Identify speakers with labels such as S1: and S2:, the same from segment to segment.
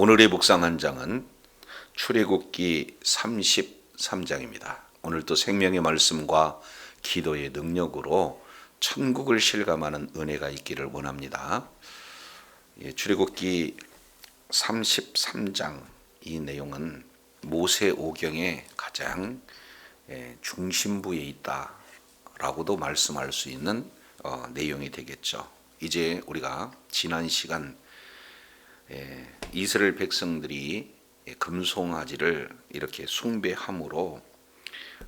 S1: 오늘의 묵상 한 장은 출애굽기 33장입니다. 오늘도 생명의 말씀과 기도의 능력으로 천국을 실감하는 은혜가 있기를 원합니다. 예, 출애굽기 33장 이 내용은 모세 오경의 가장 예, 중심부에 있다라고도 말씀할 수 있는 어, 내용이 되겠죠. 이제 우리가 지난 시간 예, 이스라엘 백성들이 예, 금송아지를 이렇게 숭배함으로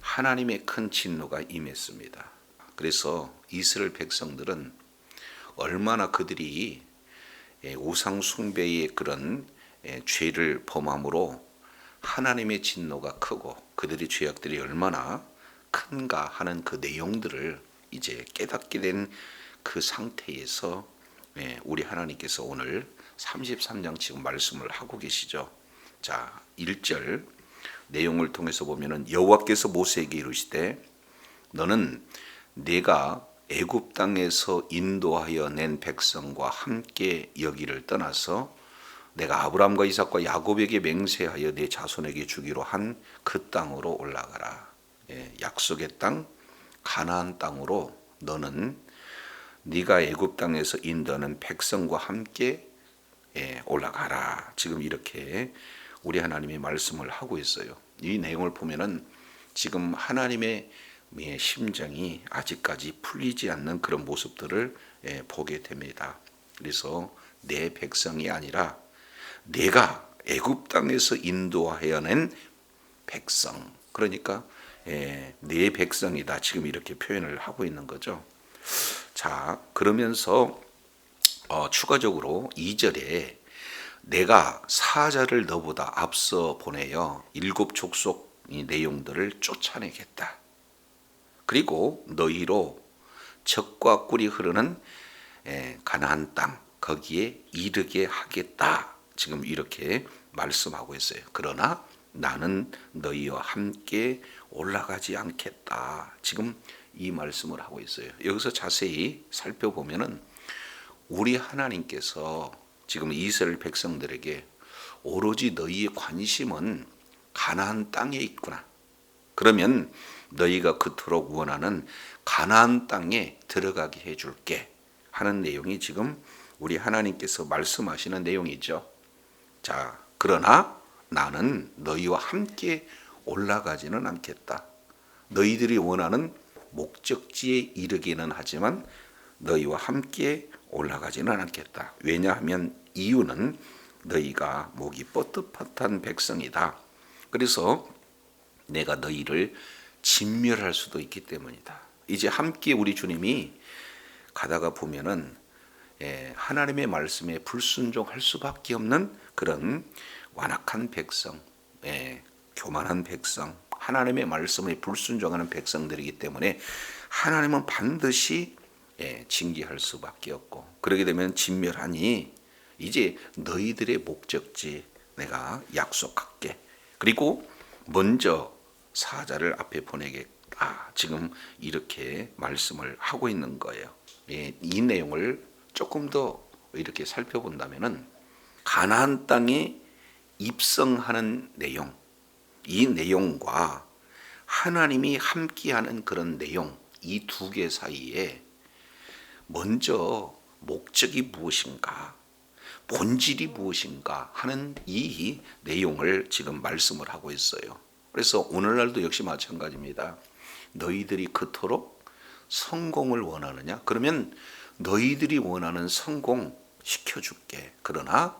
S1: 하나님의 큰 진노가 임했습니다. 그래서 이스라엘 백성들은 얼마나 그들이 예, 우상 숭배의 그런 예, 죄를 범함으로 하나님의 진노가 크고 그들의 죄악들이 얼마나 큰가 하는 그 내용들을 이제 깨닫게 된 그 상태에서 예, 우리 하나님께서 오늘 33장 지금 말씀을 하고 계시죠. 자, 1절 내용을 통해서 보면은 여호와께서 모세에게 이르시되 너는 내가 애굽 땅에서 인도하여 낸 백성과 함께 여기를 떠나서 내가 아브라함과 이삭과 야곱에게 맹세하여 내 자손에게 주기로 한 그 땅으로 올라가라. 예, 약속의 땅 가나안 땅으로 너는 네가 애굽 땅에서 인도하는 백성과 함께 예, 올라가라. 지금 이렇게 우리 하나님이 말씀을 하고 있어요. 이 내용을 보면은 지금 하나님의 예, 심정이 아직까지 풀리지 않는 그런 모습들을 예, 보게 됩니다. 그래서 내 백성이 아니라 내가 애굽 땅에서 인도하여낸 백성. 그러니까 예, 내 백성이다. 지금 이렇게 표현을 하고 있는 거죠. 자, 그러면서 어, 추가적으로 2절에 내가 사자를 너보다 앞서 보내어 일곱 족속 이 내용들을 쫓아내겠다. 그리고 너희로 적과 꿀이 흐르는 에, 가나안 땅 거기에 이르게 하겠다. 지금 이렇게 말씀하고 있어요. 그러나 나는 너희와 함께 올라가지 않겠다. 지금 이 말씀을 하고 있어요. 여기서 자세히 살펴보면은 우리 하나님께서 지금 이스라엘 백성들에게 오로지 너희의 관심은 가나안 땅에 있구나. 그러면 너희가 그토록 원하는 가나안 땅에 들어가게 해 줄게 하는 내용이 지금 우리 하나님께서 말씀하시는 내용이죠. 자, 그러나 나는 너희와 함께 올라가지는 않겠다. 너희들이 원하는 목적지에 이르기는 하지만 너희와 함께 올라가지는 않겠다. 왜냐하면 이유는 너희가 목이 뻣뻣한 백성이다. 그래서 내가 너희를 진멸할 수도 있기 때문이다. 이제 함께 우리 주님이 가다가 보면은 예, 하나님의 말씀에 불순종할 수밖에 없는 그런 완악한 백성, 예, 교만한 백성, 하나님의 말씀에 불순종하는 백성들이기 때문에 하나님은 반드시 예, 징계할 수밖에 없고 그러게 되면 진멸하니 이제 너희들의 목적지 내가 약속할게. 그리고 먼저 사자를 앞에 보내겠다. 지금 이렇게 말씀을 하고 있는 거예요. 예, 이 내용을 조금 더 이렇게 살펴본다면은 가나안 땅에 입성하는 내용, 이 내용과 하나님이 함께하는 그런 내용, 이 두 개 사이에 먼저 목적이 무엇인가, 본질이 무엇인가 하는 이 내용을 지금 말씀을 하고 있어요. 그래서 오늘날도 역시 마찬가지입니다. 너희들이 그토록 성공을 원하느냐? 그러면 너희들이 원하는 성공 시켜줄게. 그러나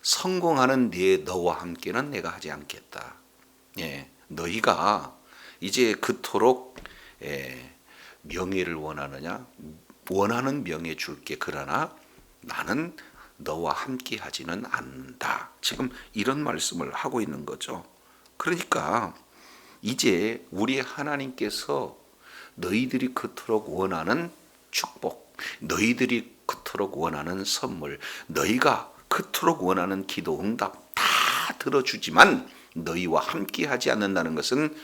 S1: 성공하는 네 너와 함께는 내가 하지 않겠다. 예, 너희가 이제 그토록 예, 명예를 원하느냐? 원하는 명예 줄게. 그러나 나는 너와 함께 하지는 않는다. 지금 이런 말씀을 하고 있는 거죠. 그러니까 이제 우리 하나님께서 너희들이 그토록 원하는 축복, 너희들이 그토록 원하는 선물, 너희가 그토록 원하는 기도 응답 다 들어주지만 너희와 함께 하지 않는다는 것은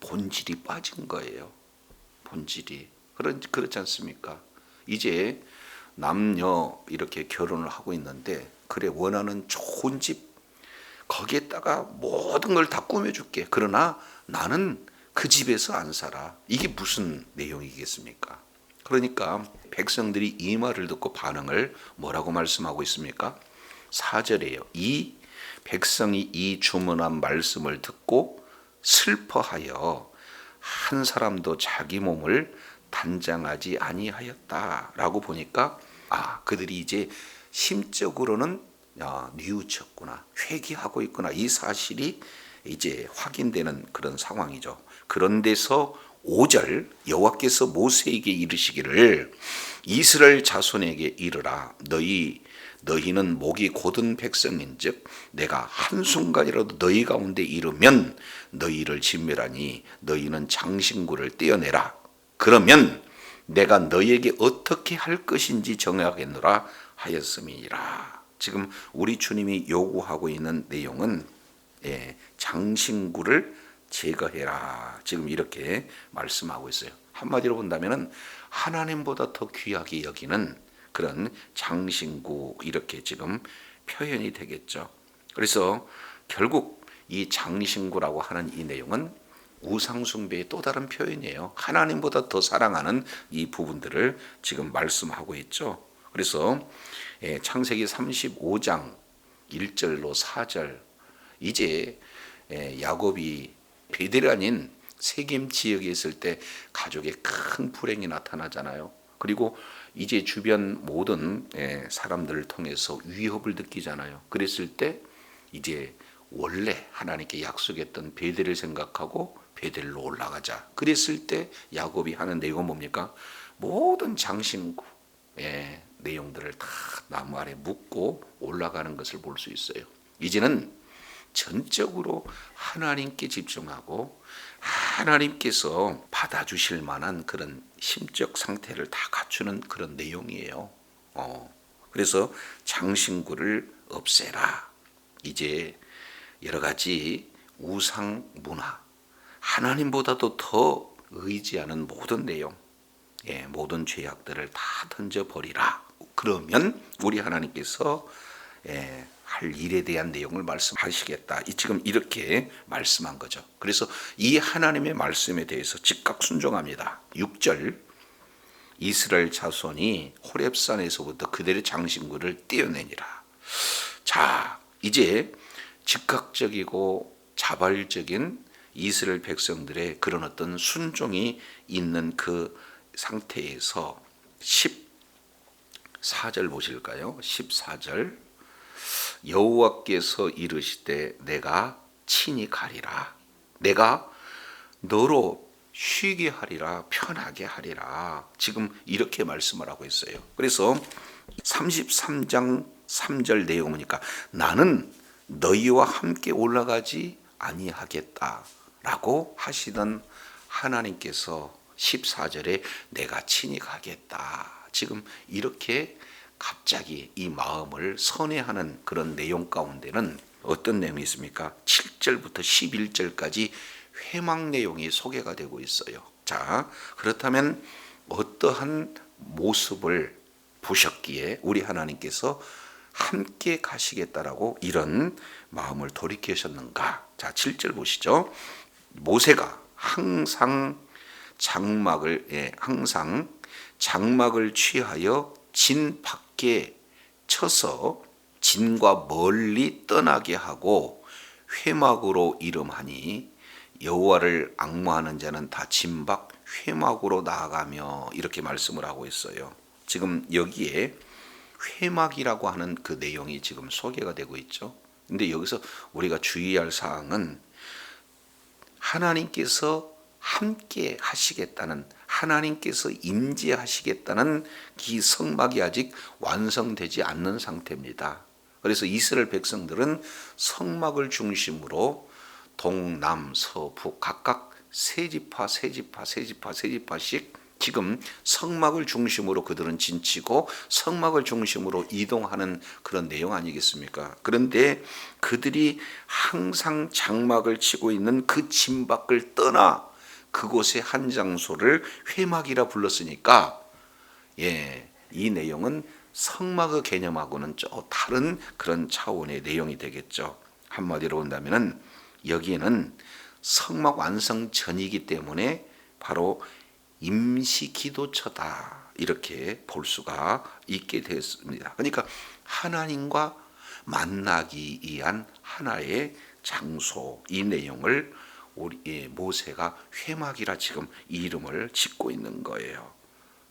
S1: 본질이 빠진 거예요. 본질이. 그런, 그렇지 않습니까? 이제 남녀 이렇게 결혼을 하고 있는데, 그래, 원하는 좋은 집, 거기에다가 모든 걸 다 꾸며줄게. 그러나 나는 그 집에서 안 살아. 이게 무슨 내용이겠습니까? 그러니까 백성들이 이 말을 듣고 반응을 뭐라고 말씀하고 있습니까? 4절에요. 이 백성이 이 주문한 말씀을 듣고 슬퍼하여 한 사람도 자기 몸을 단장하지 아니하였다라고 보니까 아 그들이 이제 심적으로는 아, 뉘우쳤구나 회개하고 있구나 이 사실이 이제 확인되는 그런 상황이죠. 그런데서 5절 여호와께서 모세에게 이르시기를 이스라엘 자손에게 이르라 너희 너희는 목이 곧은 백성인즉 내가 한순간이라도 너희 가운데 이르면 너희를 진멸하니 너희는 장신구를 떼어내라 그러면 내가 너희에게 어떻게 할 것인지 정하겠노라 하였음이니라 지금 우리 주님이 요구하고 있는 내용은 예, 장신구를 제거해라. 지금 이렇게 말씀하고 있어요. 한마디로 본다면은 하나님보다 더 귀하게 여기는 그런 장신구 이렇게 지금 표현이 되겠죠. 그래서 결국 이 장신구라고 하는 이 내용은 우상숭배의 또 다른 표현이에요. 하나님보다 더 사랑하는 이 부분들을 지금 말씀하고 있죠. 그래서 예, 창세기 35장 1절로 4절 이제 예, 야곱이 아닌 세겜 지역에 있을 때 가족의 큰 불행이 나타나잖아요. 그리고 이제 주변 모든 예, 사람들을 통해서 위협을 느끼잖아요. 그랬을 때 이제 원래 하나님께 약속했던 베델을 생각하고 베델로 올라가자. 그랬을 때 야곱이 하는 내용은 뭡니까? 모든 장신구 예, 내용들을 다 나무 아래 묶고 올라가는 것을 볼 수 있어요. 이제는 전적으로 하나님께 집중하고 하나님께서 받아주실 만한 그런 심적 상태를 다 갖추는 그런 내용이에요. 어, 그래서 장신구를 없애라. 이제 여러 가지 우상 문화, 하나님보다도 더 의지하는 모든 내용, 예, 모든 죄악들을 다 던져버리라. 그러면 우리 하나님께서 예, 할 일에 대한 내용을 말씀하시겠다. 지금 이렇게 말씀한 거죠. 그래서 이 하나님의 말씀에 대해서 즉각 순종합니다. 6절 이스라엘 자손이 호렙산에서부터 그들의 장신구를 떼어내니라. 자, 이제 즉각적이고 자발적인 이스라엘 백성들의 그런 어떤 순종이 있는 그 상태에서 14절 보실까요? 14절. 여호와께서 이르시되 내가 친히 가리라. 내가 너로 쉬게 하리라 편하게 하리라. 지금 이렇게 말씀을 하고 있어요. 그래서 33장 3절 내용 보니까 나는 너희와 함께 올라가지 아니하겠다 라고 하시던 하나님께서 14절에 내가 친히 가겠다 지금 이렇게 갑자기 이 마음을 선회하는 그런 내용 가운데는 어떤 내용이 있습니까? 7절부터 11절까지 회망 내용이 소개가 되고 있어요. 자, 그렇다면 어떠한 모습을 보셨기에 우리 하나님께서 함께 가시겠다라고 이런 마음을 돌이키셨는가? 자, 7절 보시죠. 모세가 항상 장막을 예, 항상 장막을 취하여 진 밖에 쳐서 진과 멀리 떠나게 하고 회막으로 이름하니 여호와를 악무하는 자는 다 진박 회막으로 나아가며 이렇게 말씀을 하고 있어요. 지금 여기에 회막이라고 하는 그 내용이 지금 소개가 되고 있죠. 근데 여기서 우리가 주의할 사항은 하나님께서 함께 하시겠다는 하나님께서 임재하시겠다는 이 성막이 아직 완성되지 않는 상태입니다. 그래서 이스라엘 백성들은 성막을 중심으로 동남 서북 각각 세 지파 세 지파 세 지파 세 지파씩 지금 성막을 중심으로 그들은 진치고 성막을 중심으로 이동하는 그런 내용 아니겠습니까? 그런데 그들이 항상 장막을 치고 있는 그 진밖을 떠나 그곳의 한 장소를 회막이라 불렀으니까 예, 이 내용은 성막의 개념하고는 좀 다른 그런 차원의 내용이 되겠죠. 한마디로 본다면은 여기에는 성막 완성 전이기 때문에 바로 임시 기도처다 이렇게 볼 수가 있게 되었습니다. 그러니까 하나님과 만나기 위한 하나의 장소 이 내용을 우리 예, 모세가 회막이라 지금 이름을 짓고 있는 거예요.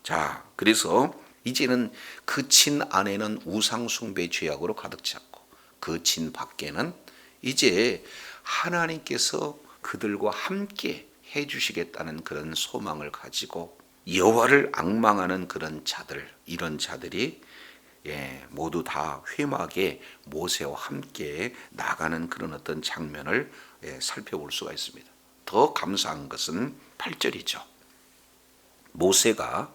S1: 자, 그래서 이제는 그진 안에는 우상 숭배 죄악으로 가득 찼고 그진 밖에는 이제 하나님께서 그들과 함께 해 주시겠다는 그런 소망을 가지고 여호와를 악망하는 그런 자들 이런 자들이 예, 모두 다 회막에 모세와 함께 나가는 그런 어떤 장면을 예, 살펴볼 수가 있습니다. 더 감사한 것은 8절이죠. 모세가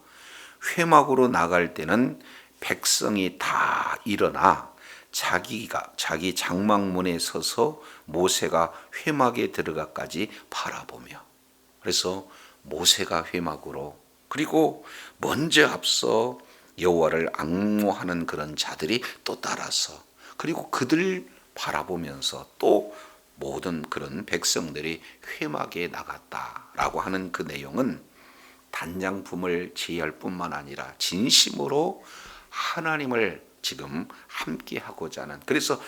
S1: 회막으로 나갈 때는 백성이 다 일어나 자기가 자기 장막문에 서서 모세가 회막에 들어가까지 바라보며 그래서 모세가 회막으로 그리고 먼저 앞서 여호와를 악모하는 그런 자들이 또 따라서 그리고 그들 바라보면서 또 모든 그런 백성들이 회막에 나갔다라고 하는 그 내용은 단장품을 제의할 뿐만 아니라 진심으로 하나님을 지금 함께 하고자 하는 그래서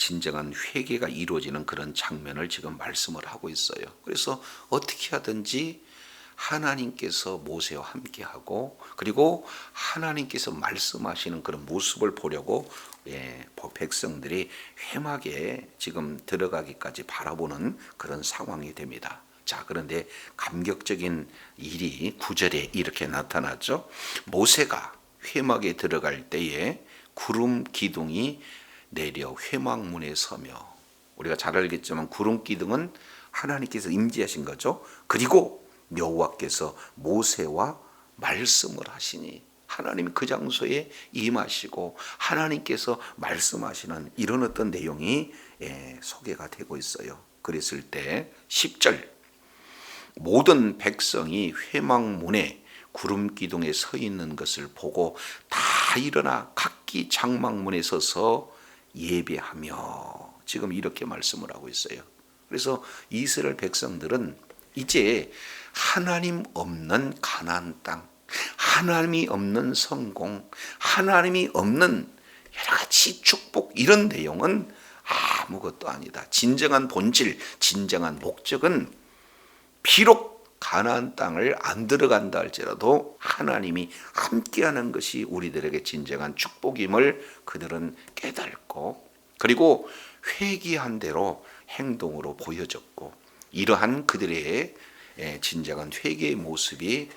S1: 진정한 회개가 이루어지는 그런 장면을 지금 말씀을 하고 있어요. 그래서 어떻게 하든지 하나님께서 모세와 함께 하고 그리고 하나님께서 말씀하시는 그런 모습을 보려고 예, 백성들이 회막에 지금 들어가기까지 바라보는 그런 상황이 됩니다. 자, 그런데 감격적인 일이 구절에 이렇게 나타났죠. 모세가 회막에 들어갈 때에 구름 기둥이 내려 회막문에 서며 우리가 잘 알겠지만 구름 기둥은 하나님께서 임재하신 거죠. 그리고 여호와께서 모세와 말씀을 하시니 하나님이 그 장소에 임하시고 하나님께서 말씀하시는 이런 어떤 내용이 예, 소개가 되고 있어요. 그랬을 때 10절 모든 백성이 회막문에 구름 기둥에 서 있는 것을 보고 다 일어나 각기 장막문에 서서 예배하며 지금 이렇게 말씀을 하고 있어요. 그래서 이스라엘 백성들은 이제 하나님 없는 가나안 땅, 하나님이 없는 성공, 하나님이 없는 여러 가지 축복 이런 내용은 아무것도 아니다. 진정한 본질, 진정한 목적은 비록 가나안 땅을 안 들어간다 할지라도 하나님이 함께하는 것이 우리들에게 진정한 축복임을 그들은 깨닫고 그리고 회개한 대로 행동으로 보여졌고 이러한 그들의 진정한 회개의 모습이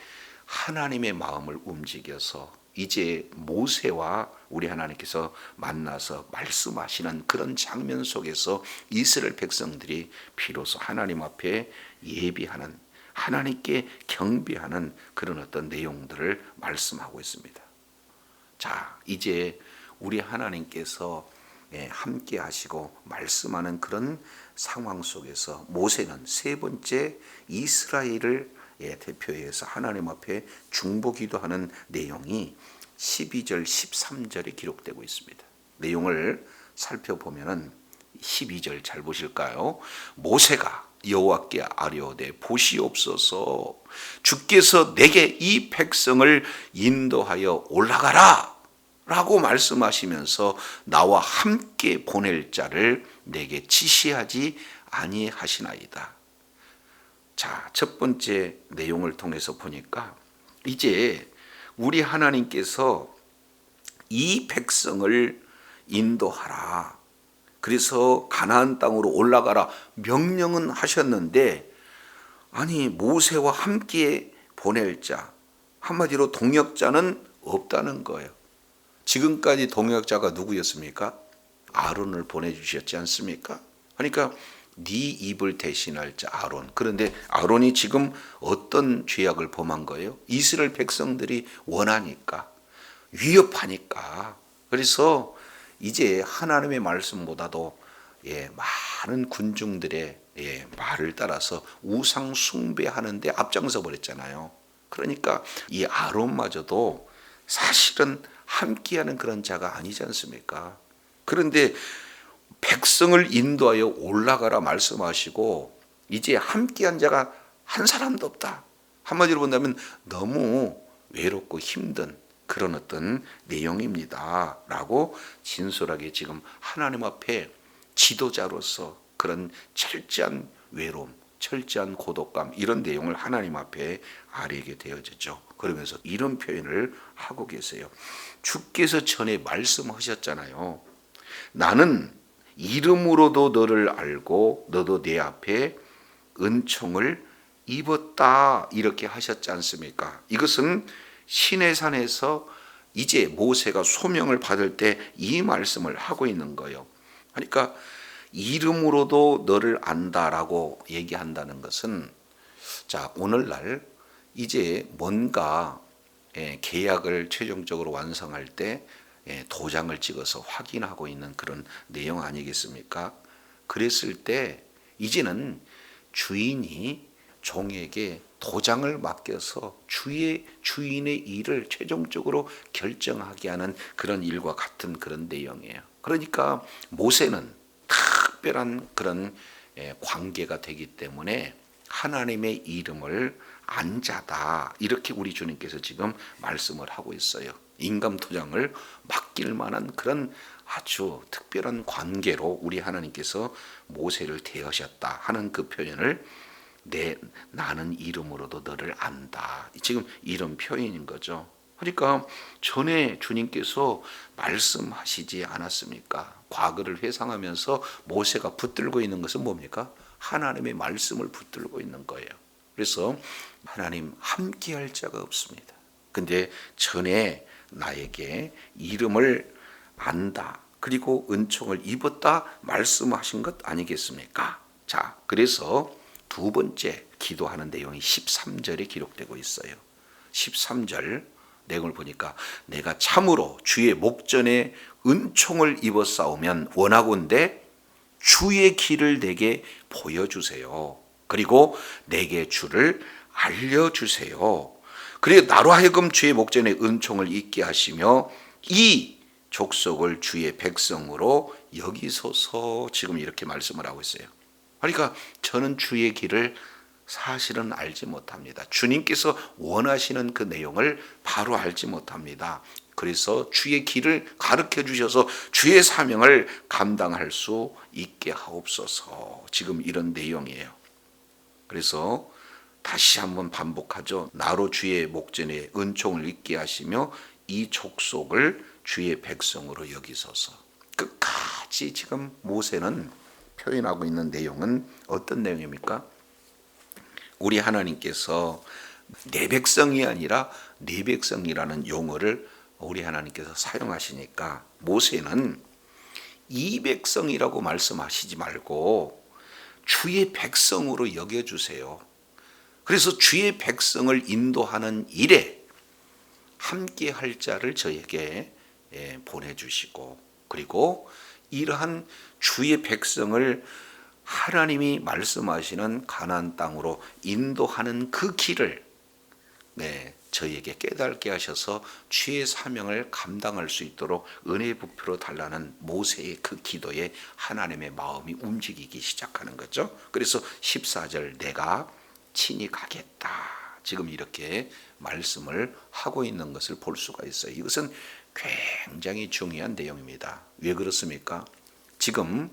S1: 하나님의 마음을 움직여서 이제 모세와 우리 하나님께서 만나서 말씀하시는 그런 장면 속에서 이스라엘 백성들이 비로소 하나님 앞에 예비하는 하나님께 경배하는 그런 어떤 내용들을 말씀하고 있습니다. 자, 이제 우리 하나님께서 예, 함께 하시고 말씀하는 그런 상황 속에서 모세는 세 번째 이스라엘을 예, 대표해서 하나님 앞에 중보기도 하는 내용이 12절 13절에 기록되고 있습니다. 내용을 살펴보면은 12절 잘 보실까요? 모세가 여호와께 아뢰오되 보시옵소서 주께서 내게 이 백성을 인도하여 올라가라 라고 말씀하시면서 나와 함께 보낼 자를 내게 지시하지 아니하시나이다. 자, 첫 번째 내용을 통해서 보니까 이제 우리 하나님께서 이 백성을 인도하라. 그래서 가나안 땅으로 올라가라 명령은 하셨는데 아니 모세와 함께 보낼 자 한마디로 동역자는 없다는 거예요. 지금까지 동역자가 누구였습니까? 아론을 보내주셨지 않습니까? 그러니까 네 입을 대신할 자 아론. 그런데 아론이 지금 어떤 죄악을 범한 거예요? 이스라엘 백성들이 원하니까 위협하니까. 그래서 이제 하나님의 말씀보다도 예, 많은 군중들의 예, 말을 따라서 우상 숭배하는데 앞장서 버렸잖아요. 그러니까 이 아론마저도 사실은 함께하는 그런 자가 아니지 않습니까? 그런데 백성을 인도하여 올라가라 말씀하시고 이제 함께한 자가 한 사람도 없다. 한마디로 본다면 너무 외롭고 힘든 그런 어떤 내용입니다. 라고 진솔하게 지금 하나님 앞에 지도자로서 그런 철저한 외로움, 철저한 고독감 이런 내용을 하나님 앞에 아뢰게 되어졌죠. 그러면서 이런 표현을 하고 계세요. 주께서 전에 말씀하셨잖아요. 나는 이름으로도 너를 알고 너도 내 앞에 은총을 입었다 이렇게 하셨지 않습니까? 이것은 신의 산에서 이제 모세가 소명을 받을 때 이 말씀을 하고 있는 거예요. 그러니까 이름으로도 너를 안다라고 얘기한다는 것은 자 오늘날 이제 뭔가 예, 계약을 최종적으로 완성할 때 예, 도장을 찍어서 확인하고 있는 그런 내용 아니겠습니까? 그랬을 때 이제는 주인이 종에게 도장을 맡겨서 주의 주인의 일을 최종적으로 결정하게 하는 그런 일과 같은 그런 내용이에요. 그러니까 모세는 특별한 그런 예, 관계가 되기 때문에 하나님의 이름을 안자다 이렇게 우리 주님께서 지금 말씀을 하고 있어요. 인감 도장을 맡길 만한 그런 아주 특별한 관계로 우리 하나님께서 모세를 대하셨다 하는 그 표현을 내 나는 이름으로도 너를 안다. 지금 이런 표현인 거죠. 그러니까 전에 주님께서 말씀하시지 않았습니까? 과거를 회상하면서 모세가 붙들고 있는 것은 뭡니까? 하나님의 말씀을 붙들고 있는 거예요. 그래서 하나님 함께할 자가 없습니다. 근데 전에 나에게 이름을 안다. 그리고 은총을 입었다 말씀하신 것 아니겠습니까? 자, 그래서 두 번째 기도하는 내용이 13절에 기록되고 있어요. 13절 내용을 보니까 내가 참으로 주의 목전에 은총을 입어 싸우면 원하건대 주의 길을 내게 보여주세요. 그리고 내게 주를 알려주세요. 그리고 나로 하여금 주의 목전에 은총을 잊게 하시며 이 족속을 주의 백성으로 여기소서 지금 이렇게 말씀을 하고 있어요. 그러니까 저는 주의 길을 사실은 알지 못합니다. 주님께서 원하시는 그 내용을 바로 알지 못합니다. 그래서 주의 길을 가르쳐 주셔서 주의 사명을 감당할 수 있게 하옵소서. 지금 이런 내용이에요. 그래서 다시 한번 반복하죠. 나로 주의 목전에 은총을 잊게 하시며 이 족속을 주의 백성으로 여기소서. 끝까지 지금 모세는 표현하고 있는 내용은 어떤 내용입니까? 우리 하나님께서 내 백성이 아니라 내 백성이라는 용어를 우리 하나님께서 사용하시니까 모세는 이 백성이라고 말씀하시지 말고 주의 백성으로 여겨주세요. 그래서 주의 백성을 인도하는 일에 함께 할 자를 저에게 예, 보내주시고 그리고 이러한 주의 백성을 하나님이 말씀하시는 가나안 땅으로 인도하는 그 길을 네, 저희에게 깨닫게 하셔서 주의 사명을 감당할 수 있도록 은혜 부표로 달라는 모세의 그 기도에 하나님의 마음이 움직이기 시작하는 거죠. 그래서 14절 내가 친히 가겠다. 지금 이렇게 말씀을 하고 있는 것을 볼 수가 있어요. 이것은 굉장히 중요한 내용입니다. 왜 그렇습니까? 지금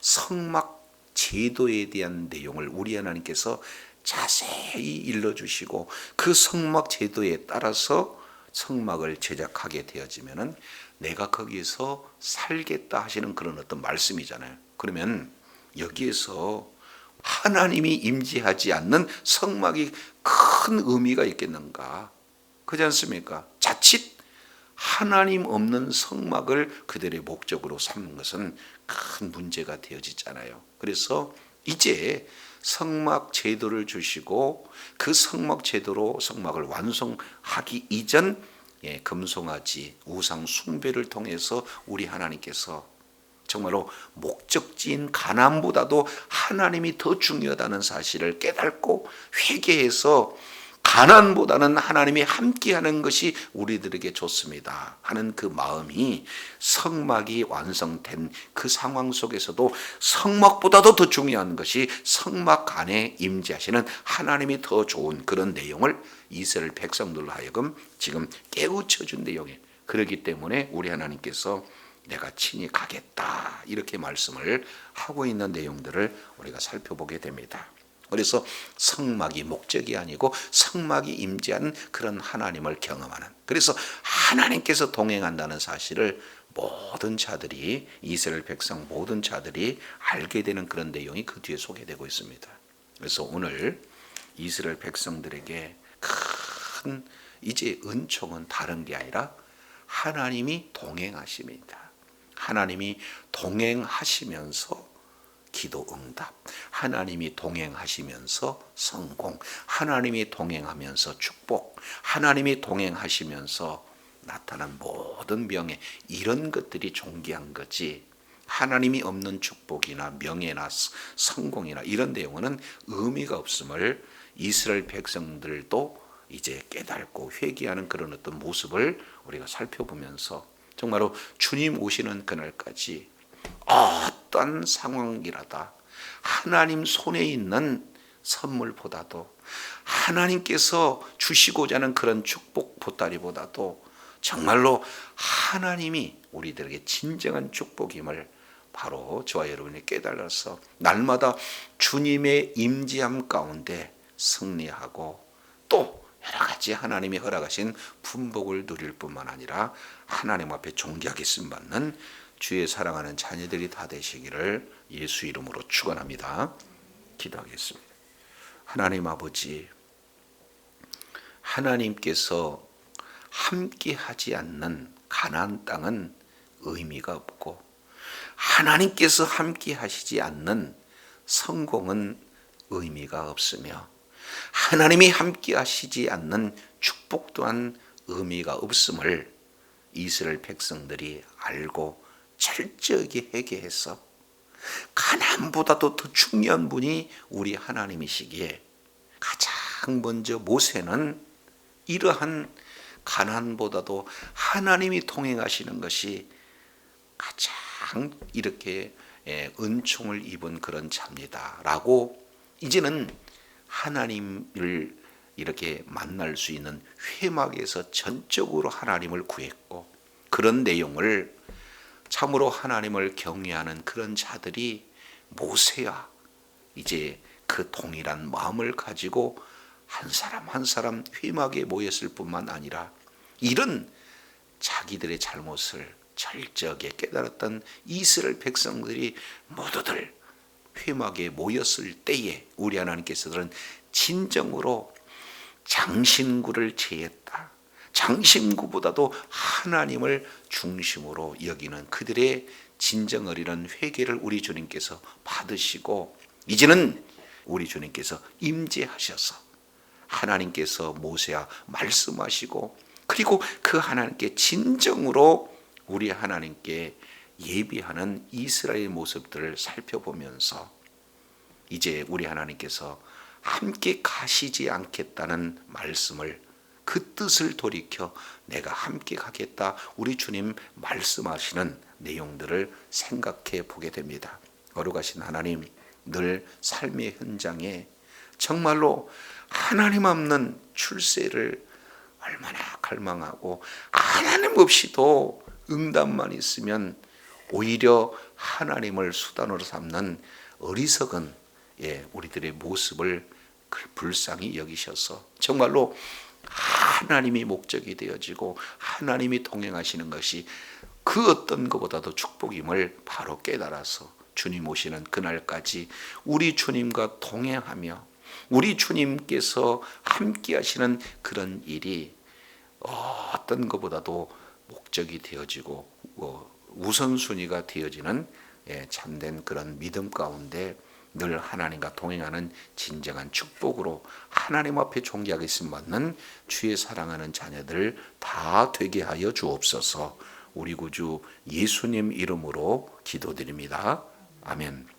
S1: 성막 제도에 대한 내용을 우리 하나님께서 자세히 일러주시고 그 성막 제도에 따라서 성막을 제작하게 되어지면은 내가 거기서 살겠다 하시는 그런 어떤 말씀이잖아요. 그러면 여기에서 하나님이 임재하지 않는 성막이 큰 의미가 있겠는가? 그렇지 않습니까? 자칫 하나님 없는 성막을 그들의 목적으로 삼는 것은 큰 문제가 되어지잖아요. 그래서 이제 성막 제도를 주시고 그 성막 제도로 성막을 완성하기 이전 예, 금송아지 우상 숭배를 통해서 우리 하나님께서 정말로 목적지인 가난보다도 하나님이 더 중요하다는 사실을 깨닫고 회개해서 가난보다는 하나님이 함께하는 것이 우리들에게 좋습니다 하는 그 마음이 성막이 완성된 그 상황 속에서도 성막보다도 더 중요한 것이 성막 안에 임재하시는 하나님이 더 좋은 그런 내용을 이스라엘 백성들로 하여금 지금 깨우쳐 준 내용이에요. 그렇기 때문에 우리 하나님께서 내가 친히 가겠다 이렇게 말씀을 하고 있는 내용들을 우리가 살펴보게 됩니다. 그래서 성막이 목적이 아니고 성막이 임재한 그런 하나님을 경험하는 그래서 하나님께서 동행한다는 사실을 모든 자들이 이스라엘 백성 모든 자들이 알게 되는 그런 내용이 그 뒤에 소개되고 있습니다. 그래서 오늘 이스라엘 백성들에게 큰 이제 은총은 다른 게 아니라 하나님이 동행하십니다. 하나님이 동행하시면서 기도 응답, 하나님이 동행하시면서 성공, 하나님이 동행하면서 축복, 하나님이 동행하시면서 나타난 모든 명예, 이런 것들이 존귀한 거지. 하나님이 없는 축복이나 명예나 성공이나 이런 내용은 의미가 없음을 이스라엘 백성들도 이제 깨닫고 회개하는 그런 어떤 모습을 우리가 살펴보면서 정말로 주님 오시는 그날까지 어떤 상황이라다 하나님 손에 있는 선물보다도 하나님께서 주시고자 하는 그런 축복 보따리보다도 정말로 하나님이 우리들에게 진정한 축복임을 바로 저와 여러분이 깨달아서 날마다 주님의 임재함 가운데 승리하고 또 여러 가지 하나님이 허락하신 분복을 누릴 뿐만 아니라 하나님 앞에 존귀하게 쓰임 받는 주의 사랑하는 자녀들이 다 되시기를 예수 이름으로 축원합니다. 기도하겠습니다. 하나님 아버지 하나님께서 함께 하지 않는 가나안 땅은 의미가 없고 하나님께서 함께 하시지 않는 성공은 의미가 없으며 하나님이 함께 하시지 않는 축복 또한 의미가 없음을 이스라엘 백성들이 알고 철저하게 회개해서 가난보다도 더 중요한 분이 우리 하나님이시기에 가장 먼저 모세는 이러한 가난보다도 하나님이 동행하시는 것이 가장 이렇게 예, 은총을 입은 그런 자입니다라고 이제는 하나님을 이렇게 만날 수 있는 회막에서 전적으로 하나님을 구했고 그런 내용을 참으로 하나님을 경외하는 그런 자들이 모세야 이제 그 동일한 마음을 가지고 한 사람 한 사람 회막에 모였을 뿐만 아니라 이런 자기들의 잘못을 철저하게 깨달았던 이스라엘 백성들이 모두들 회막에 모였을 때에 우리 하나님께서는 진정으로 장신구를 제했다. 장신구보다도 하나님을 중심으로 여기는 그들의 진정어리는 회개를 우리 주님께서 받으시고 이제는 우리 주님께서 임재하셔서 하나님께서 모세와 말씀하시고 그리고 그 하나님께 진정으로 우리 하나님께 예비하는 이스라엘 모습들을 살펴보면서 이제 우리 하나님께서 함께 가시지 않겠다는 말씀을 그 뜻을 돌이켜 내가 함께 가겠다. 우리 주님 말씀하시는 내용들을 생각해 보게 됩니다. 거룩하신 하나님, 늘 삶의 현장에 정말로 하나님 없는 출세를 얼마나 갈망하고 하나님 없이도 응답만 있으면 오히려 하나님을 수단으로 삼는 어리석은 예, 우리들의 모습을 불쌍히 여기셔서 정말로 하나님이 목적이 되어지고 하나님이 동행하시는 것이 그 어떤 것보다도 축복임을 바로 깨달아서 주님 오시는 그날까지 우리 주님과 동행하며 우리 주님께서 함께 하시는 그런 일이 어떤 것보다도 목적이 되어지고 어, 우선순위가 되어지는 예, 참된 그런 믿음 가운데 늘 하나님과 동행하는 진정한 축복으로 하나님 앞에 존귀하게 받는 주의 사랑하는 자녀들 다 되게 하여 주옵소서. 우리 구주 예수님 이름으로 기도드립니다. 아멘.